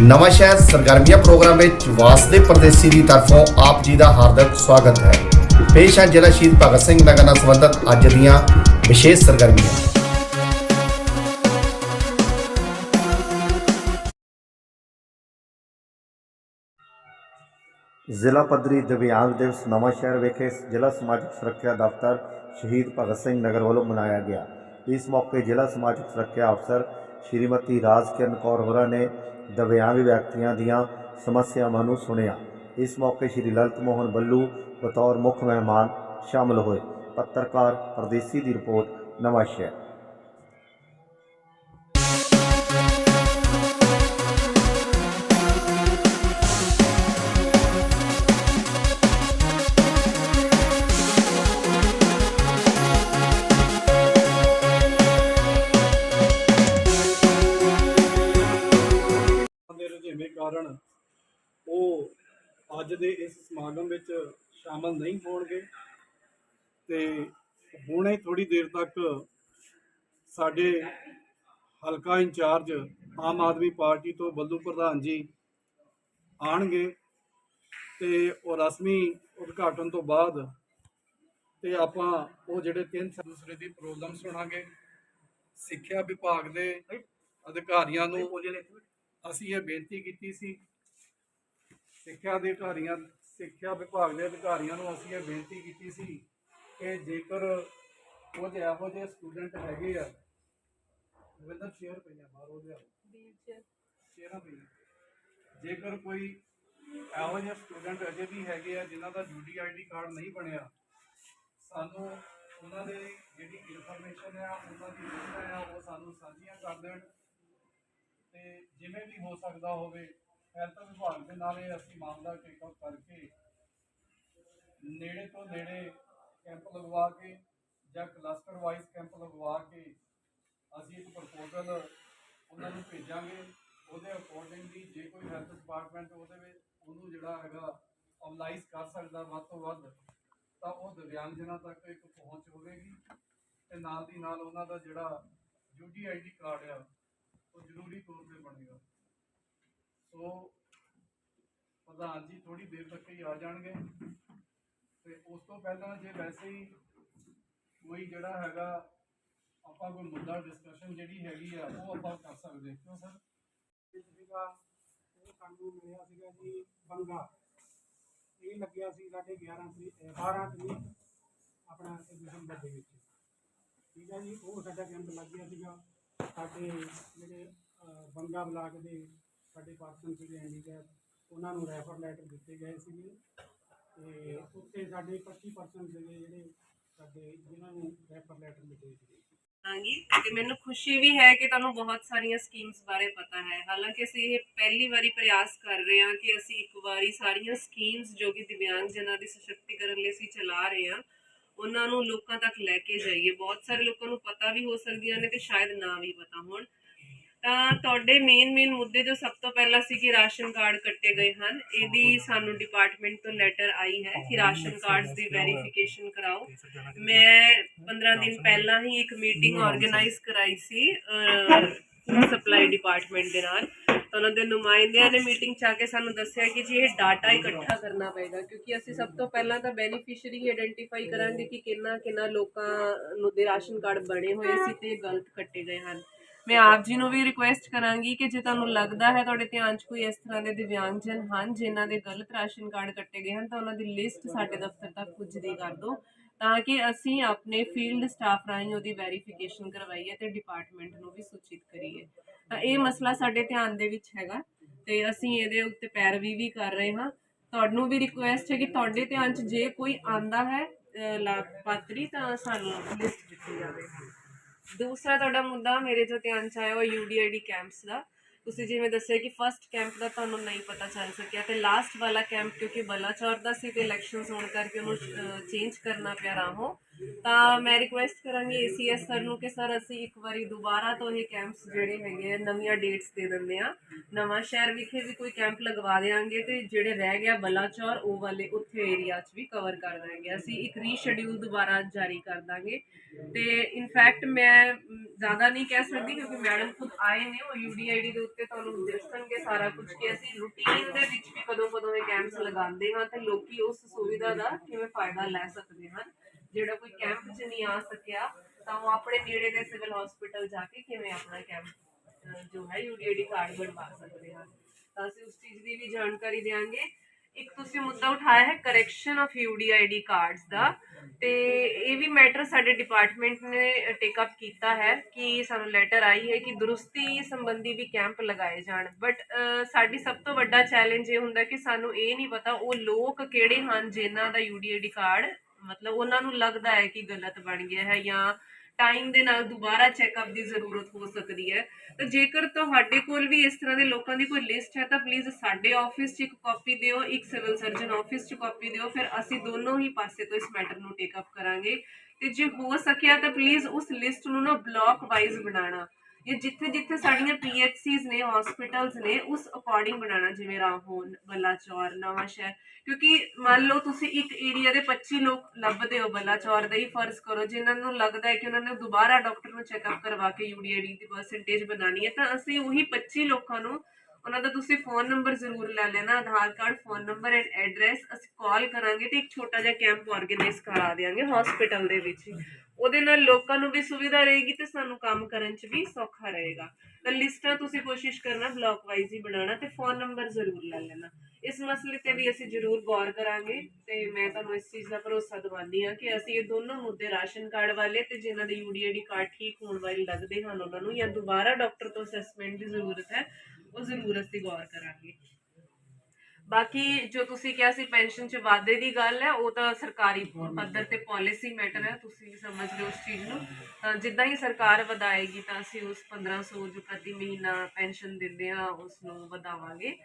ਨਵਾਂ ਸ਼ਹਿਰ ਸਰਗਰਮੀਆਂ ਪ੍ਰੋਗਰਾਮ ਵਿੱਚ ਵਾਸਦੇ ਪਰਦੇਸੀ ਦੀ ਤਰਫੋਂ ਆਪ ਜੀ ਦਾ ਹਾਰਦਿਕ ਸਵਾਗਤ ਹੈ। ਪੇਸ਼ ਹੈ ਜ਼ਿਲ੍ਹਾ ਸ਼ਹੀਦ ਭਗਤ ਸਿੰਘ ਨਗਰ ਨਾਲ ਸੰਬੰਧਿਤ ਅੱਜ ਦੀਆਂ ਵਿਸ਼ੇਸ਼ ਸਰਗਰਮੀਆਂ। ਜ਼ਿਲ੍ਹਾ ਪੱਧਰੀ ਦਿਵਿਆਂਗ ਦਿਵਸ ਨਵਾਂ ਸ਼ਹਿਰ ਵਿਖੇ ਜ਼ਿਲ੍ਹਾ ਸਮਾਜਿਕ ਸੁਰੱਖਿਆ ਦਫ਼ਤਰ ਸ਼ਹੀਦ ਭਗਤ ਸਿੰਘ ਨਗਰ ਵੱਲੋਂ ਮਨਾਇਆ ਗਿਆ। ਇਸ ਮੌਕੇ ਜ਼ਿਲ੍ਹਾ ਸਮਾਜਿਕ ਸੁਰੱਖਿਆ ਅਫਸਰ ਸ਼੍ਰੀਮਤੀ ਰਾਜ ਕਿਰਨ ਕੌਰ ਹੋਰਾਂ ਨੇ ਦਿਵਿਆਂਗ ਵਿਅਕਤੀਆਂ ਦੀਆਂ ਸਮੱਸਿਆਵਾਂ ਨੂੰ ਸੁਣਿਆ। ਇਸ ਮੌਕੇ ਸ਼੍ਰੀ ਲਲਤ ਮੋਹਨ ਬੱਲੂ, ਬਤੌਰ ਮੁੱਖ ਮਹਿਮਾਨ, ਸ਼ਾਮਲ ਹੋਏ। ਪੱਤਰਕਾਰ ਪਰਦੇਸੀ ਦੀ ਰਿਪੋਰਟ ਨਵਾਂ ਸ਼ਹਿਰ ਸਮਾਗਮ ਵਿੱਚ ਸ਼ਾਮਲ ਨਹੀਂ ਹੋਣਗੇ। ਤੇ ਹੁਣੇ ਥੋੜੀ ਦੇਰ ਤੱਕ ਸਾਡੇ ਹਲਕਾ ਇੰਚਾਰਜ ਆਮ ਆਦਮੀ ਪਾਰਟੀ ਤੋਂ ਬੱਲੂ ਪ੍ਰਧਾਨ ਜੀ ਆਣਗੇ ਤੇ ਉਹ ਰਸਮੀ ਉਦਘਾਟਨ ਤੋਂ ਬਾਅਦ ਤੇ ਆਪਾਂ ਉਹ ਜਿਹੜੇ ਤਿੰਨ ਦੂਸਰੇ ਦੀ ਪ੍ਰੋਗਰਾਮ ਸੁਣਾਂਗੇ। ਸਿੱਖਿਆ ਵਿਭਾਗ ਦੇ ਅਧਿਕਾਰੀਆਂ ਨੂੰ ਅਸੀਂ ਇਹ ਬੇਨਤੀ ਕੀਤੀ ਸੀ। ਸਿੱਖਿਆ ਦੇ ਅਧਿਕਾਰੀਆਂ ਸਿੱਖਿਆ ਵਿਭਾਗ ਦੇ ਅਧਿਕਾਰੀਆਂ ਨੂੰ ਅਸੀਂ ਇਹ ਬੇਨਤੀ ਕੀਤੀ ਸੀ ਕਿ ਜੇਕਰ ਕੁਝ ਇਹੋ ਜਿਹੇ ਸਟੂਡੈਂਟ ਹੈਗੇ ਆ ਵਿੰਦਰ ਸ਼ੇਅਰ ਪਈਆਂ ਬਾਹਰ ਉਹਦੇ ਸ਼ੇਅਰਾਂ ਪਈਆਂ ਜੇਕਰ ਕੋਈ ਇਹੋ ਜਿਹੇ ਸਟੂਡੈਂਟ ਅਜੇ ਵੀ ਹੈਗੇ ਆ ਜਿਨ੍ਹਾਂ ਦਾ ਯੂਡੀ ਆਈਡੀ ਕਾਰਡ ਨਹੀਂ ਬਣਿਆ ਸਾਨੂੰ ਉਹਨਾਂ ਦੇ ਜਿਹੜੀ ਇਨਫੋਰਮੇਸ਼ਨ ਆ ਉਹਨਾਂ ਦੀ ਲਿਸਟ ਆ ਉਹ ਸਾਨੂੰ ਸਾਂਝੀਆਂ ਕਰ ਦੇਣ। ਤੇ ਜਿਵੇਂ ਵੀ ਹੋ ਸਕਦਾ ਹੋਵੇ ਹੈਲਥ ਵਿਭਾਗ ਦੇ ਨਾਲ ਇਹ ਅਸੀਂ ਮਾਮਲਾ ਟੇਕ ਕਰਕੇ ਨੇੜੇ ਤੋਂ ਨੇੜੇ ਕੈਂਪ ਲਗਵਾ ਕੇ ਜਾਂ ਕਲਸਟਰ ਵਾਈਜ਼ ਕੈਂਪ ਲਗਵਾ ਕੇ ਅਸੀਂ ਇੱਕ ਪ੍ਰਪੋਜ਼ਲ ਉਹਨਾਂ ਨੂੰ ਭੇਜਾਂਗੇ। ਉਹਦੇ ਅਕੋਰਡਿੰਗਲੀ ਜੇ ਕੋਈ ਹੈਲਥ ਡਿਪਾਰਟਮੈਂਟ ਉਹਦੇ ਵਿੱਚ ਉਹਨੂੰ ਜਿਹੜਾ ਹੈਗਾ ਅਪਲਾਈਜ਼ ਕਰ ਸਕਦਾ ਵੱਧ ਤੋਂ ਵੱਧ, ਤਾਂ ਉਹ ਦਿਵਿਆਂਗਜਨਾਂ ਤੱਕ ਇੱਕ ਪਹੁੰਚ ਹੋਵੇਗੀ ਤੇ ਨਾਲ ਦੀ ਨਾਲ ਉਹਨਾਂ ਦਾ ਜਿਹੜਾ ਯੂਡੀ ਆਈਡੀ ਕਾਰਡ ਆ ਉਹ ਜ਼ਰੂਰੀ ਤੌਰ ਤੇ ਬਣੇਗਾ ਸੋ ਪ੍ਰਧਾਨ ਜੀ ਥੋੜੀ ਦੇਰ ਤੱਕ ਹੀ ਆ ਜਾਣਗੇ। ਤੇ ਉਸ ਤੋਂ ਪਹਿਲਾਂ ਜੇ ਵੈਸੇ ਹੀ ਕੋਈ ਜਿਹੜਾ ਹੈਗਾ ਆਪਾਂ ਕੋਈ ਮੁੱਦਾ ਡਿਸਕਸ਼ਨ ਜਿਹੜੀ ਹੈਗੀ ਆ, ਉਹ ਆਪਾਂ ਕਰ ਸਕਦੇ ਕਿਉਂ ਸਰ? ਸੀਗਾ ਉਹ ਸਾਨੂੰ ਮਿਲਿਆ ਸੀਗਾ ਜੀ ਬੰਗਾ। ਇਹ ਲੱਗਿਆ ਸੀ ਸਾਡੇ 11 ਤਰੀਕ 12 ਤਰੀਕ ਆਪਣਾ ਦਸੰਬਰ ਦੇ ਵਿੱਚ। ਠੀਕ ਹੈ ਜੀ, ਉਹ ਸਾਡਾ ਕੈਂਪ ਲੱਗ ਗਿਆ ਸੀਗਾ। ਸਾਡੇ ਜਿਹੜੇ ਬੰਗਾ ਬਲਾਕ ਦੇ ਸਾਡੇ ਪਾਰਸਨ ਸੀਗੇ ਹੈਂਡੀਕੈਪ ਉਹਨਾਂ ਨੂੰ ਰੈਫਰ ਲੈਟਰ ਦਿੱਤੇ ਗਏ ਸੀਗੇ। ਤੇ ਉੱਤੇ ਸਾਡੇ 25 ਪਰਸਨ ਸੀਗੇ ਜਿਹੜੇ ਸਾਡੇ, ਜਿਨ੍ਹਾਂ ਨੂੰ ਰੈਫਰ ਲੈਟਰ ਮਿਲੇ ਸੀਗੇ। ਕਰਾਂਗੀ ਤੇ ਮੈਨੂੰ ਖੁਸ਼ੀ ਵੀ ਹੈ ਕਿ ਤੁਹਾਨੂੰ ਬਹੁਤ ਸਾਰੀਆਂ ਸਕੀਮਸ ਬਾਰੇ ਪਤਾ ਹੈ। ਹਾਲਾਂਕਿ ਅਸੀਂ ਇਹ ਪਹਿਲੀ ਵਾਰੀ ਪ੍ਰਯਾਸ ਕਰ ਰਹੇ ਹਾਂ ਕਿ ਅਸੀਂ ਇੱਕ ਵਾਰੀ ਸਾਰੀਆਂ ਸਕੀਮਸ ਜੋ ਕਿ ਦਿਵਿਆਂਗ ਜਨਾਂ ਦੀ ਸਸ਼ਕਤੀਕਰਨ ਲਈ ਅਸੀਂ ਚਲਾ ਰਹੇ ਹਾਂ, ਉਹਨਾਂ ਨੂੰ ਲੋਕਾਂ ਤੱਕ ਲੈ ਕੇ ਜਾਈਏ। ਬਹੁਤ ਸਾਰੇ ਲੋਕਾਂ ਨੂੰ ਪਤਾ ਵੀ ਹੋ ਸਕਦੀਆਂ ਨੇ ਤੇ ਸ਼ਾਇਦ ਨਾ ਵੀ ਪਤਾ ਹੋਣ। ਤਾਂ ਤੁਹਾਡੇ ਮੇਨ ਮੇਨ ਮੁੱਦੇ ਜੋ ਸਭ ਤੋਂ ਪਹਿਲਾਂ ਸੀ ਕਿ ਰਾਸ਼ਨ ਕਾਰਡ ਕੱਟੇ ਗਏ ਹਨ ਇਹਦੀ ਸਾਨੂੰ ਡਿਪਾਰਟਮੈਂਟ ਤੋਂ ਲੈਟਰ ਆਈ ਹੈ ਕਿ ਰਾਸ਼ਨ ਕਾਰਡਸ ਦੀ ਵੈਰੀਫਿਕੇਸ਼ਨ ਕਰਾਓ। ਮੈਂ 15 ਦਿਨ ਪਹਿਲਾਂ ਹੀ ਇੱਕ ਮੀਟਿੰਗ ਆਰਗੇਨਾਈਜ਼ ਕਰਾਈ ਸੀ ਸਪਲਾਈ ਡਿਪਾਰਟਮੈਂਟ ਦੇ ਨਾਲ। ਤਾਂ ਉਹਨਾਂ ਦੇ ਨੁਮਾਇੰਦਿਆਂ ਨੇ ਮੀਟਿੰਗ ਚ ਆ ਕੇ ਸਾਨੂੰ ਦੱਸਿਆ ਕਿ ਜੀ ਇਹ ਡਾਟਾ ਇਕੱਠਾ ਕਰਨਾ ਪਏਗਾ ਕਿਉਂਕਿ ਅਸੀਂ ਸਭ ਤੋਂ ਪਹਿਲਾਂ ਤਾਂ ਬੈਨੀਫੀਸ਼ੀਅਰੀ ਆਇਡੈਂਟੀਫਾਈ ਕਰਾਂਗੇ ਕਿ ਕਿੰਨਾ ਕਿੰਨਾ ਲੋਕਾਂ ਨੂੰ ਦੇ ਰਾਸ਼ਨ ਕਾਰਡ ਬਣੇ ਹੋਏ ਸੀ ਤੇ ਗਲਤ ਕੱਟੇ ਗਏ ਹਨ। ਮੈਂ ਆਪ ਜੀ ਨੂੰ ਵੀ ਰਿਕੁਐਸਟ ਕਰਾਂਗੀ ਕਿ ਜੇ ਤੁਹਾਨੂੰ ਲੱਗਦਾ ਹੈ ਤੁਹਾਡੇ ਧਿਆਨ 'ਚ ਕੋਈ ਇਸ ਤਰ੍ਹਾਂ ਦੇ ਦਿਵਿਆਂਗਜਨ ਹਨ, ਜਿਨ੍ਹਾਂ ਦੇ ਗਲਤ ਰਾਸ਼ਨ ਕਾਰਡ ਕੱਟੇ ਗਏ ਹਨ, ਤਾਂ ਉਹਨਾਂ ਦੀ ਲਿਸਟ ਸਾਡੇ ਦਫ਼ਤਰ ਤੱਕ ਪੁੱਜਦੀ ਕਰ ਦਿਓ, ਤਾਂ ਕਿ ਅਸੀਂ ਆਪਣੇ ਫੀਲਡ ਸਟਾਫ ਰਾਹੀਂ ਉਹਦੀ ਵੈਰੀਫਿਕੇਸ਼ਨ ਕਰਵਾਈਏ ਤੇ ਡਿਪਾਰਟਮੈਂਟ ਨੂੰ ਵੀ ਸੂਚਿਤ ਕਰੀਏ। ਤਾਂ ਇਹ ਮਸਲਾ ਸਾਡੇ ਧਿਆਨ ਦੇ ਵਿੱਚ ਹੈਗਾ ਤੇ ਅਸੀਂ ਇਹਦੇ ਉੱਤੇ ਪੈਰਵੀ ਵੀ ਕਰ ਰਹੇ ਹਾਂ। ਤੁਹਾਨੂੰ ਵੀ ਰਿਕੁਐਸਟ ਹੈ ਕਿ ਤੁਹਾਡੇ ਧਿਆਨ 'ਚ ਜੇ ਕੋਈ ਆਂਦਾ ਹੈ ਲਾਭਪਾਤਰੀ, ਤਾਂ ਸਾਨੂੰ ਲਿਸਟ ਦਿੱਤੀ ਜਾਵੇ। ਦੂਸਰਾ ਤੁਹਾਡਾ ਮੁੱਦਾ ਮੇਰੇ ਜੋ ਧਿਆਨ ਚ ਆਇਆ ਉਹ ਯੂਡੀਆਈਡੀ ਕੈਂਪਸ ਦਾ। ਤੁਸੀਂ ਜਿਵੇਂ ਦੱਸਿਆ ਕਿ ਫਰਸਟ ਕੈਂਪ ਦਾ ਤੁਹਾਨੂੰ ਨਹੀਂ ਪਤਾ ਚੱਲ ਸਕਿਆ ਤੇ ਲਾਸਟ ਵਾਲਾ ਕੈਂਪ ਕਿਉਂਕਿ ਬਲਾਚੌਰ ਦਾ ਸੀ ਤੇ ਇਲੈਕਸ਼ਨਸ ਹੋਣ ਕਰਕੇ ਉਹਨੂੰ ਚੇਂਜ ਕਰਨਾ ਪਿਆ ਰਾਹੋਂ। ਤਾਂ ਮੈਂ ਰਿਕੁਐਸਟ ਕਰਾਂਗੀ ਏਸੀਐਸ ਸਰ ਨੂੰ ਕਿ ਸਰ ਅਸੀਂ ਇੱਕ ਵਾਰੀ ਦੁਬਾਰਾ ਤੋਂ ਇਹ ਕੈਂਪਸ ਜਿਹੜੇ ਹੈਗੇ ਆ, ਨਵੀਆਂ ਡੇਟਸ ਦੇ ਦਿੰਦੇ ਆ ਨਵਾਂ ਸ਼ਹਿਰ ਵਿਖੇ ਵੀ ਕੋਈ ਕੈਂਪ ਲਗਵਾ ਦੇਾਂਗੇ ਤੇ ਜਿਹੜੇ ਰਹਿ ਗਿਆ ਬਲਾਚੌਰ, ਉਹ ਵਾਲੇ ਉੱਥੇ ਏਰੀਆ 'ਚ ਵੀ ਕਵਰ ਕਰ ਦਾਂਗੇ। ਅਸੀਂ ਇੱਕ ਰੀਸ਼ੈਡਿਊਲ ਦੁਬਾਰਾ ਜਾਰੀ ਕਰ ਦਾਂਗੇ। ਤੇ ਇਨਫੈਕਟ ਮੈਂ ਜ਼ਿਆਦਾ ਨਹੀਂ ਕਹਿ ਸਕਦੀ ਕਿਉਂਕਿ ਮੈਡਮ ਖੁਦ ਆਏ ਨੇ, ਉਹ ਯੂਡੀਆਈਡੀ ਦੇ ਉੱਤੇ ਤੁਹਾਨੂੰ ਦੱਸਣਗੇ ਸਾਰਾ ਕੁਝ ਕਿ ਅਸੀਂ ਰੂਟੀਨ ਦੇ ਵਿੱਚ ਵੀ ਕਦੋਂ ਕਦੋਂ ਇਹ ਕੈਂਪਸ ਲਗਾਉਂਦੇ ਹਾਂ ਤੇ ਲੋਕੀ ਉਸ ਸੁਵਿਧਾ ਦਾ ਕਿਵੇਂ ਫਾਇਦਾ ਲੈ ਸਕਦੇ ਹਨ। ਜਿਹੜਾ ਕੋਈ ਕੈਂਪ 'ਚ ਨਹੀਂ ਆ ਸਕਿਆ, ਤਾਂ ਉਹ ਆਪਣੇ ਨੇੜੇ ਦੇ ਸਿਵਲ ਹਸਪੀਟਲ ਜਾ ਕੇ ਕਿਵੇਂ ਆਪਣਾ ਕੈਂਪ ਜੋ ਹੈ ਯੂਡੀਆਈਡੀ ਕਾਰਡ ਬਣਵਾ ਸਕਦੇ ਹਨ ਤਾਂ ਅਸੀਂ ਉਸ ਚੀਜ਼ ਦੀ ਵੀ ਜਾਣਕਾਰੀ ਦੇਵਾਂਗੇ ਇੱਕ ਤੁਸੀਂ ਮੁੱਦਾ ਉਠਾਇਆ ਹੈ ਕਰੈਕਸ਼ਨ ਆਫ ਯੂਡੀਆਈਡੀ ਕਾਰਡਸ ਦਾ, ਤੇ ਇਹ ਵੀ ਮੈਟਰ ਸਾਡੇ ਡਿਪਾਰਟਮੈਂਟ ਨੇ ਟੇਕ ਅਪ ਕੀਤਾ ਹੈ ਕਿ ਸਾਨੂੰ ਲੈਟਰ ਆਈ ਹੈ ਕਿ ਦੁਰਸਤੀ ਸੰਬੰਧੀ ਵੀ ਕੈਂਪ ਲਗਾਏ ਜਾਣ। ਬਟ ਸਾਡੀ ਸਭ ਤੋਂ ਵੱਡਾ ਚੈਲੰਜ ਇਹ ਹੁੰਦਾ ਕਿ ਸਾਨੂੰ ਇਹ ਨਹੀਂ ਪਤਾ ਉਹ ਲੋਕ ਕਿਹੜੇ ਹਨ ਜਿਨ੍ਹਾਂ ਦਾ ਯੂਡੀਆਈਡੀ ਕਾਰਡ ਮਤਲਬ ਉਹਨਾਂ ਨੂੰ ਲੱਗਦਾ ਹੈ ਕਿ ਗਲਤ ਬਣ ਗਿਆ ਹੈ ਜਾਂ ਟਾਈਮ ਦੇ ਨਾਲ ਦੁਬਾਰਾ ਚੈੱਕਅਪ ਦੀ ਜ਼ਰੂਰਤ ਹੋ ਸਕਦੀ ਹੈ। ਤਾਂ ਜੇਕਰ ਤੁਹਾਡੇ ਕੋਲ ਵੀ ਇਸ ਤਰ੍ਹਾਂ ਦੇ ਲੋਕਾਂ ਦੀ ਕੋਈ ਲਿਸਟ ਹੈ ਤਾਂ ਪਲੀਜ਼ ਸਾਡੇ ਆਫਿਸ 'ਚ ਇੱਕ ਕਾਪੀ ਦਿਓ, ਇੱਕ ਸਿਵਲ ਸਰਜਨ ਆਫਿਸ 'ਚ ਕਾਪੀ ਦਿਓ, ਫਿਰ ਅਸੀਂ ਦੋਨੋਂ ਹੀ ਪਾਸੇ ਤੋਂ ਇਸ ਮੈਟਰ ਨੂੰ ਟੇਕ ਅਪ ਕਰਾਂਗੇ। ਤੇ ਜੇ ਹੋ ਸਕਿਆ ਤਾਂ ਪਲੀਜ਼ ਉਸ ਲਿਸਟ ਨੂੰ ਨਾ ਬਲਾਕ ਵਾਈਜ਼ ਬਣਾਉਣਾ। ਇਹ ਜਿੱਥੇ ਜਿੱਥੇ ਸਾਡੀਆਂ ਪੀਐਚਸੀਜ਼ ਨੇ ਹਸਪੀਟਲਸ ਨੇ, ਉਸ ਅਕੋਰਡਿੰਗ ਬਣਾਉਣਾ, ਜਿਵੇਂ ਰਾਹੋਨ ਬਲਾਚੌਰ, ਨਵਾਂ ਸ਼ਹਿਰ। ਕਿਉਂਕਿ ਮੰਨ ਲਓ ਤੁਸੀਂ ਇੱਕ ਏਰੀਆ ਦੇ 25 ਲੋਕ ਲੱਭਦੇ ਹੋ ਬਲਾਚੌਰ ਦਾ ਹੀ ਫਰਜ਼ ਕਰੋ। ਜਿਨ੍ਹਾਂ ਨੂੰ ਲੱਗਦਾ ਹੈ ਕਿ ਉਹਨਾਂ ਨੇ ਦੁਬਾਰਾ ਡਾਕਟਰ ਨੂੰ ਚੈੱਕਅਪ ਕਰਵਾ ਕੇ ਯੂਡੀਆਈਡੀ ਦੀ ਪਰਸੈਂਟੇਜ ਬਣਾਉਣੀ ਹੈ, ਤਾਂ ਅਸੀਂ ਉਹੀ 25 ਲੋਕਾਂ ਨੂੰ ਉਹਨਾਂ ਦਾ ਤੁਸੀਂ ਫੋਨ ਨੰਬਰ ਜ਼ਰੂਰ ਲੈ ਲੈਣਾ, Aadhaar card phone number and address ਅਸੀਂ ਕਾਲ ਕਰਾਂਗੇ ਤੇ ਇੱਕ ਛੋਟਾ ਜਿਹਾ ਕੈਂਪ ਆਰਗੇਨਾਈਜ਼ ਕਰਾ ਦੇਵਾਂਗੇ ਹਸਪੀਟਲ ਦੇ ਵਿੱਚ ਉਹਦੇ ਨਾਲ ਲੋਕਾਂ ਨੂੰ ਵੀ ਸੁਵਿਧਾ ਰਹੇਗੀ ਤੇ ਸਾਨੂੰ ਕੰਮ ਕਰਨ 'ਚ ਵੀ ਸੌਖਾ ਰਹੇਗਾ। ਤਾਂ ਲਿਸਟਾਂ ਤੁਸੀਂ ਕੋਸ਼ਿਸ਼ ਕਰਨਾ ਬਲਾਕ ਵਾਈਜ਼ ਹੀ ਬਣਾਉਣਾ ਤੇ ਫੋਨ ਨੰਬਰ ਜ਼ਰੂਰ ਲੈ ਲੈਣਾ। ਇਸ ਮਸਲੇ ਤੇ ਵੀ ਅਸੀਂ ਜ਼ਰੂਰ ਗੌਰ ਕਰਾਂਗੇ ਤੇ ਮੈਂ ਤੁਹਾਨੂੰ ਇਸ ਚੀਜ਼ ਦਾ ਭਰੋਸਾ ਦਿਵਾਉਂਦੀ ਹਾਂ ਕਿ ਅਸੀਂ ਇਹ ਦੋਨੋਂ ਮੁੱਦੇ ਰਾਸ਼ਨ ਕਾਰਡ ਵਾਲੇ ਤੇ ਜਿਨ੍ਹਾਂ ਦੇ ਯੂਡੀਆਈਡੀ ਕਾਰਡ ਠੀਕ ਹੋਣ ਵਾਲੇ ਲੱਗਦੇ ਹਨ ਉਹਨਾਂ ਨੂੰ ਜਾਂ ਦੁਬਾਰਾ ਡਾਕਟਰ ਤੋਂ ਅਸੈਸਮੈਂਟ ਦੀ ਜ਼ਰੂਰਤ ਹੈ, ਉਹ ਜ਼ਰੂਰ ਅਸੀਂ ਗੌਰ ਕਰਾਂਗੇ। ਬਾਕੀ ਜੋ ਤੁਸੀਂ ਕਿਹਾ ਸੀ ਪੈਨਸ਼ਨ 'ਚ ਵਾਧੇ ਦੀ ਗੱਲ ਹੈ, ਉਹ ਤਾਂ ਸਰਕਾਰੀ ਪੱਧਰ ਤੇ ਪਾਲਿਸੀ ਮੈਟਰ ਹੈ, ਤੁਸੀਂ ਸਮਝ ਲਓ ਉਸ ਚੀਜ਼ ਨੂੰ। ਤਾਂ ਜਿੱਦਾਂ ਹੀ ਸਰਕਾਰ ਵਧਾਏਗੀ ਤਾਂ ਅਸੀਂ ਉਸ 1500 ਜੋ ਪ੍ਰਤੀ ਮਹੀਨਾ ਪੈਨਸ਼ਨ ਦਿੰਦੇ ਆ ਉਸ ਨੂੰ ਵਧਾਵਾਂਗੇ।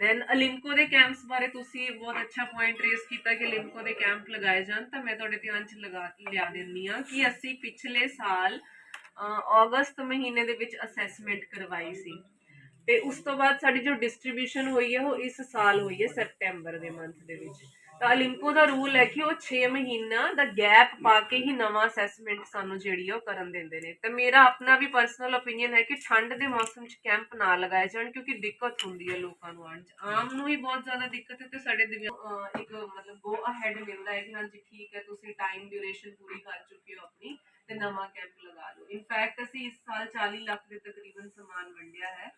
ਦੈਨ ਅਲਿੰਕੋ ਦੇ ਕੈਂਪਸ ਬਾਰੇ ਤੁਸੀਂ ਬਹੁਤ ਅੱਛਾ ਪੁਆਇੰਟ ਰੇਸ ਕੀਤਾ ਕਿ ਲਿੰਕੋ ਦੇ ਕੈਂਪ ਲਗਾਏ ਜਾਣ ਤਾਂ ਮੈਂ ਤੁਹਾਡੇ ਧਿਆਨ 'ਚ ਲਗਾ ਲਿਆ ਦਿੰਨੀ ਆ ਕਿ ਅਸੀਂ ਪਿਛਲੇ ਸਾਲ ਅ, ਅਗਸਤ ਮਹੀਨੇ ਦੇ ਵਿੱਚ ਅਸੈਸਮੈਂਟ ਕਰਵਾਈ ਸੀ। ਤੇ ਉਸ ਤੋਂ ਬਾਅਦ ਸਾਡੀ ਜੋ ਡਿਸਟ੍ਰੀਬਿਊਸ਼ਨ ਹੋਈ ਹੈ ਉਹ ਇਸ ਸਾਲ ਹੋਈ ਹੈ ਸੈਪਟੈਂਬਰ ਦੇ ਮੰਥ ਦੇ ਵਿੱਚ। ਤਾਂ ਅਲਿੰਕੋ ਦਾ ਰੂਲ ਹੈ ਕਿ ਉਹ 6 ਮਹੀਨਾ ਦਾ ਗੈਪ ਪਾ ਕੇ ਹੀ ਨਵਾਂ ਅਸੈਸਮੈਂਟ ਸਾਨੂੰ ਜਿਹੜੀ ਆ ਉਹ ਕਰਨ ਦਿੰਦੇ ਨੇ। ਤੇ ਮੇਰਾ ਆਪਣਾ ਵੀ ਪਰਸਨਲ ਓਪੀਨੀਅਨ ਹੈ ਕਿ ਠੰਡ ਦੇ ਮੌਸਮ 'ਚ ਕੈਂਪ ਨਾ ਲਗਾਏ ਜਾਣ ਕਿਉਂਕਿ ਦਿੱਕਤ ਹੁੰਦੀ ਹੈ ਲੋਕਾਂ ਨੂੰ ਆਉਣ 'ਚ। ਆਮ ਨੂੰ ਹੀ ਬਹੁਤ ਜ਼ਿਆਦਾ ਦਿੱਕਤ ਹੈ ਤੇ ਸਾਡੇ ਦਿਵਿਆ ਇੱਕ ਮਤਲਬ ਗੋ ਅਹੈਡ ਮਿਲਦਾ ਹੈ ਕਿ ਹਾਂਜੀ ਠੀਕ ਹੈ, ਤੁਸੀਂ ਟਾਈਮ ਡਿਊਰੇਸ਼ਨ ਪੂਰੀ ਕਰ ਚੁੱਕੇ ਹੋ ਆਪਣੀ ਤੇ ਨਵਾਂ ਕੈਂਪ ਲਗਾ ਲਓ। ਇਨਫੈਕਟ ਅਸੀਂ ਇਸ ਸਾਲ 40 ਲੱਖ ਦੇ ਤਕਰੀਬਨ ਸਮਾਨ ਵੰਡਿਆ ਹੈ।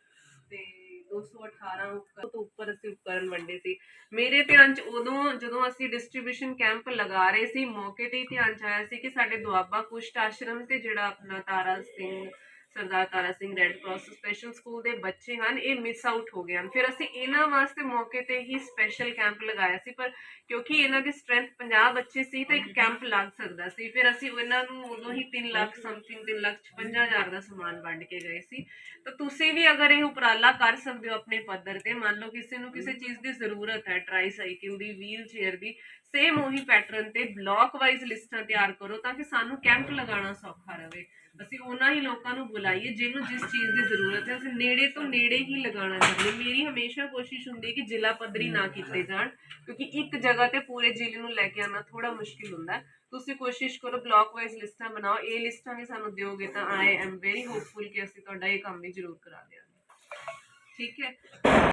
ਤੇ 218 ਉੱਪਰ ਤੋਂ ਉੱਪਰ ਅਸੀਂ ਉਪਕਰਨ ਵੰਡੇ ਸੀ। ਮੇਰੇ ਧਿਆਨ ਚ ਉਦੋਂ, ਜਦੋਂ ਅਸੀਂ ਡਿਸਟ੍ਰੀਬਿਊਸ਼ਨ ਕੈਂਪ ਲਗਾ ਰਹੇ ਸੀ, ਮੌਕੇ ਤੇ ਹੀ ਧਿਆਨ ਚ ਆਇਆ ਸੀ ਕਿ ਸਾਡੇ ਦੁਆਬਾ ਕੁਸ਼ਟ ਆਸ਼ਰਮ ਤੇ ਜਿਹੜਾ ਆਪਣਾ Tara Singh Sardar Tara Singh red cross special school ਦੇ ਬੱਚੇ ਹਨ, ਇਹ ਮਿਸ ਆਊਟ ਹੋ ਗਏ ਹਨ। ਫਿਰ ਅਸੀਂ ਇਹਨਾਂ ਵਾਸਤੇ ਮੌਕੇ ਤੇ ਹੀ ਸਪੈਸ਼ਲ ਕੈਂਪ ਲਗਾਇਆ ਸੀ, ਪਰ ਕਿਉਂਕਿ ਇਹਨਾਂ ਦੀ ਸਟਰੈਂਥ 50 ਬੱਚੇ ਸੀ, ਤਾਂ ਇੱਕ ਕੈਂਪ ਲੱਗ ਸਕਦਾ ਸੀ। ਫਿਰ ਅਸੀਂ ਉਹਨਾਂ ਨੂੰ ਉਦੋਂ ਹੀ 3 ਲੱਖ ਸਮਥਿੰਗ 3 ਲੱਖ 56 ਹਜ਼ਾਰ ਦਾ ਸਮਾਨ ਵੰਡ ਕੇ ਗਏ ਸੀ। ਤਾਂ ਤੁਸੀਂ ਵੀ ਅਗਰ ਇਹ ਉਪਰਾਲਾ ਕਰ ਸਕਦੇ ਹੋ ਆਪਣੇ ਪੱਧਰ ਤੇ, ਮੰਨ ਲਓ ਕਿਸੇ ਨੂੰ ਕਿਸੇ ਚੀਜ਼ ਦੀ ਜ਼ਰੂਰਤ ਹੈ ਟ੍ਰਾਈਸਾਈਕਲ ਦੀ ਵੀਲ ਚੇਅਰ ਦੀ ਸੇਮ ਉਹੀ ਪੈਟਰਨ ਤੇ ਬਲਾਕ ਵਾਈਜ਼ ਲਿਸਟਾਂ ਤਿਆਰ ਕਰੋ ਤਾਂ ਕਿ ਸਾਨੂੰ ਕੈਂਪ ਲਗਾਉਣਾ ਸੌਖਾ ਰਹੇ। ਅਸੀਂ ਉਹਨਾਂ ਹੀ ਲੋਕਾਂ ਨੂੰ ਬੁਲਾਈਏ ਜਿਹਨੂੰ ਜਿਸ ਚੀਜ਼ ਦੀ ਜ਼ਰੂਰਤ ਹੈ, ਅਸੀਂ ਨੇੜੇ ਤੋਂ ਨੇੜੇ ਹੀ ਲਗਾਉਣਾ ਚਾਹੁੰਦੇ ਮੇਰੀ ਹਮੇਸ਼ਾ ਕੋਸ਼ਿਸ਼ ਹੁੰਦੀ ਹੈ ਕਿ ਜ਼ਿਲ੍ਹਾ ਪੱਧਰੀ ਨਾ ਕੀਤੇ ਜਾਣ, ਕਿਉਂਕਿ ਇੱਕ ਜਗ੍ਹਾ ਤੇ ਪੂਰੇ ਜ਼ਿਲ੍ਹੇ ਨੂੰ ਲੈ ਕੇ ਆਉਣਾ ਥੋੜਾ ਮੁਸ਼ਕਿਲ ਹੁੰਦਾ ਤੁਸੀਂ ਕੋਸ਼ਿਸ਼ ਕਰੋ ਬਲਾਕ ਵਾਈਜ਼ ਲਿਸਟਾਂ ਬਣਾਓ, ਇਹ ਲਿਸਟਾਂ ਵੀ ਸਾਨੂੰ ਦਿਓਗੇ ਤਾਂ ਆਈ ਐਮ ਵੈਰੀ ਹੋਪਫੁਲ ਕਿ ਅਸੀਂ ਤੁਹਾਡਾ ਇਹ ਕੰਮ ਵੀ ਜ਼ਰੂਰ ਕਰਾ ਦਿਆਂਗੇ। ਠੀਕ ਹੈ?